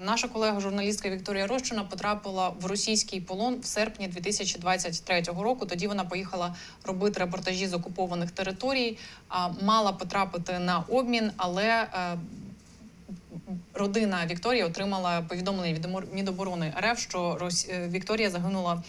Наша колега журналістка Вікторія Рощина потрапила в російський полон в серпні 2023 року. Тоді вона поїхала робити репортажі з окупованих територій, мала потрапити на обмін, але е, родина Вікторії отримала повідомлення від Міноборони РФ, що е, Вікторія загинула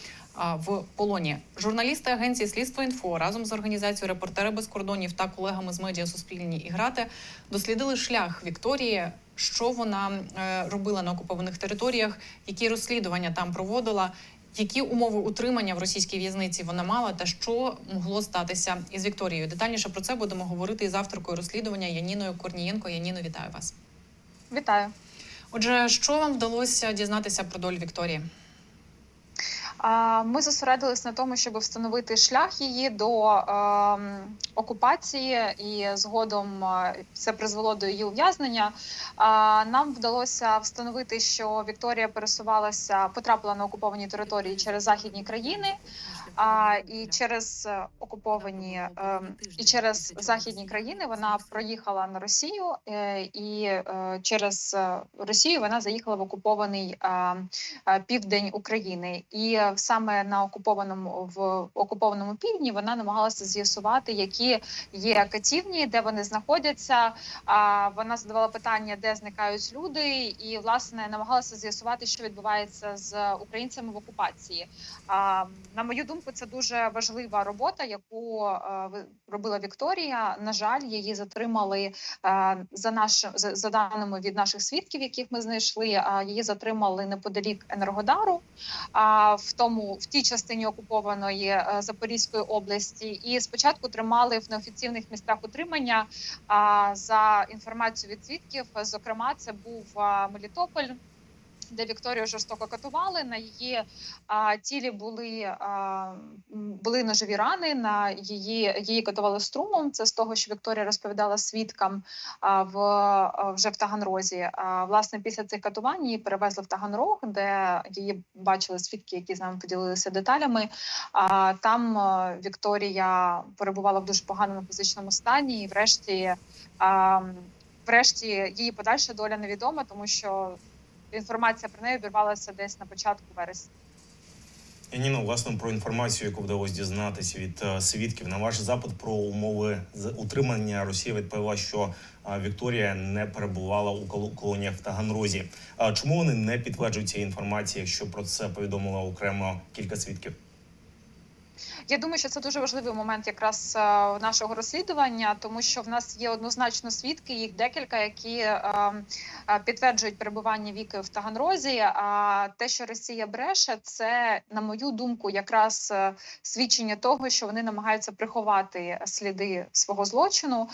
в полоні. Журналісти агенції Слідство інфо разом з організацією Репортери без кордонів та колегами з медіа Суспільні і грати дослідили шлях Вікторії, що вона е, робила на окупованих територіях, які розслідування там проводила. Які умови утримання в російській в'язниці вона мала, та що могло статися із Вікторією? Детальніше про це будемо говорити із авторкою розслідування Яніною Корнієнко. Яніно, вітаю вас. Вітаю. Отже, що вам вдалося дізнатися про долю Вікторії? Ми зосередились на тому, щоб встановити шлях її до ем, окупації, і згодом е, це призвело до її ув'язнення. Нам вдалося встановити, що Вікторія пересувалася, потрапила на окуповані території через західні країни. І через окуповані ем, і через західні країни вона проїхала на Росію, е, і е, через Росію вона заїхала в окупований е, е, південь України. І саме на окупованому в окупованому півдні вона намагалася з'ясувати, які є катівні, де вони знаходяться. А вона задавала питання, де зникають люди, і власне намагалася з'ясувати, що відбувається з українцями в окупації. А, на мою думку, це дуже важлива робота, яку е, робила Вікторія. На жаль, її затримали е, за наш за, даними від наших свідків, яких ми знайшли. А її затримали неподалік Енергодару, в тому в тій частині окупованої е, Запорізької області. І спочатку тримали в неофіційних місцях утримання. За інформацією від свідків, зокрема, це був Мелітополь. Де Вікторію жорстоко катували, на її а, тілі були, а, були ножові рани. На її її катували струмом. Це з того, що Вікторія розповідала свідкам а, в а, вже в Таганрозі. А, власне, після цих катувань її перевезли в Таганрог, де її бачили свідки, які з нами поділилися деталями. А там а, Вікторія перебувала в дуже поганому фізичному стані, і врешті, а, врешті, її подальша доля невідома, тому що інформація про неї обірвалася десь на початку вересня. Ніно, власне, про інформацію, яку вдалося дізнатися від е, свідків на ваш запит про умови утримання Росія відповіла, що е, Вікторія не перебувала у коло- колоніях в Таганрозі. Чому вони не підтверджують цієї інформації, якщо про це повідомило окремо кілька свідків? Я думаю, що це дуже важливий момент якраз е, нашого розслідування, тому що в нас є однозначно свідки, їх декілька, які е, е, підтверджують перебування віки в Таганрозі. А те, що Росія бреше, це на мою думку, якраз свідчення того, що вони намагаються приховати сліди свого злочину.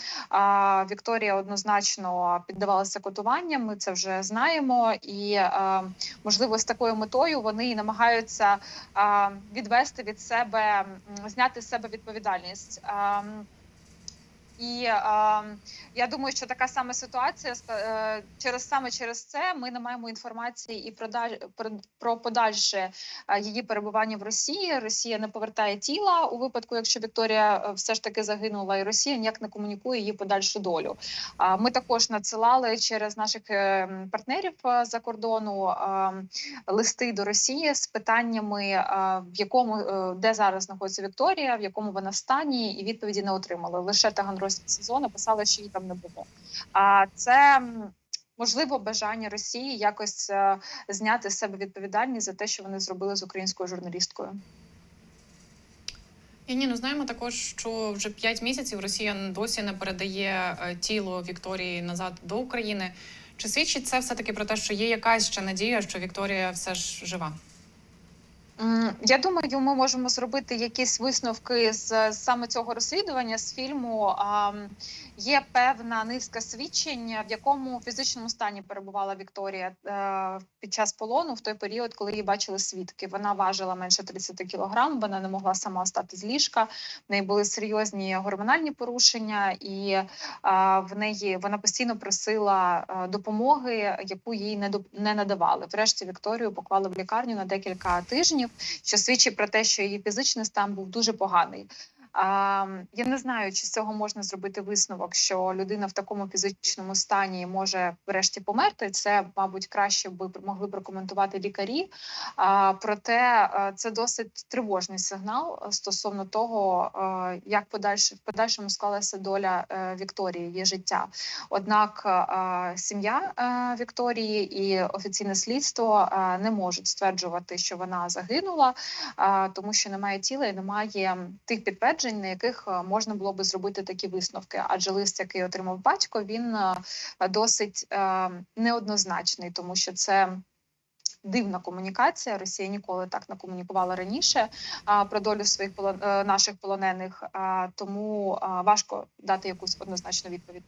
Вікторія однозначно піддавалася катуванням. Ми це вже знаємо, і можливо з такою метою вони і намагаються відвести від себе, зняти з себе відповідальність. І а, я думаю, що така сама ситуація е, через саме через це ми не маємо інформації і про про, про подальше е, її перебування в Росії. Росія не повертає тіла у випадку, якщо Вікторія е, все ж таки загинула, і Росія ніяк не комунікує її подальшу долю. А ми також надсилали через наших е, партнерів е, за кордону е, листи до Росії з питаннями, е, в якому е, де зараз знаходиться Вікторія, в якому вона стані, і відповіді не отримали. Лише Таганрозький сезон написали, що її там не було. А це можливо бажання Росії якось е, зняти з себе відповідальність за те, що вони зробили з українською журналісткою. І ні, ну знаємо також, що вже 5 місяців Росія досі не передає е, тіло Вікторії назад до України. Чи свідчить це все таки про те, що є якась ще надія, що Вікторія все ж жива? Я думаю, ми можемо зробити якісь висновки з саме цього розслідування з фільму. Є певна низка свідчень, в якому фізичному стані перебувала Вікторія е, під час полону в той період, коли її бачили свідки. Вона важила менше 30 кілограм, вона не могла сама встати з ліжка. В неї були серйозні гормональні порушення, і в неї вона постійно просила е, допомоги, яку їй не надавали. Врешті Вікторію поклали в лікарню на декілька тижнів, що свідчить про те, що її фізичний стан був дуже поганий. А, я не знаю, чи з цього можна зробити висновок, що людина в такому фізичному стані може врешті померти. Це, мабуть, краще би могли б прокоментувати лікарі. А, проте е, це досить тривожний сигнал е, стосовно того, е, як подальше в подальшому склалася доля Вікторії, її життя. Однак сім'я Вікторії і офіційне слідство не можуть стверджувати, що вона загинула, тому що немає тіла і немає тих підтверджень, на яких е, можна було би зробити такі висновки. Адже лист, який отримав батько, він е, досить е, неоднозначний, тому що це. Дивна комунікація. Росія ніколи так не комунікувала раніше а, про долю своїх полон... наших полонених. А, тому а, важко дати якусь однозначну відповідь.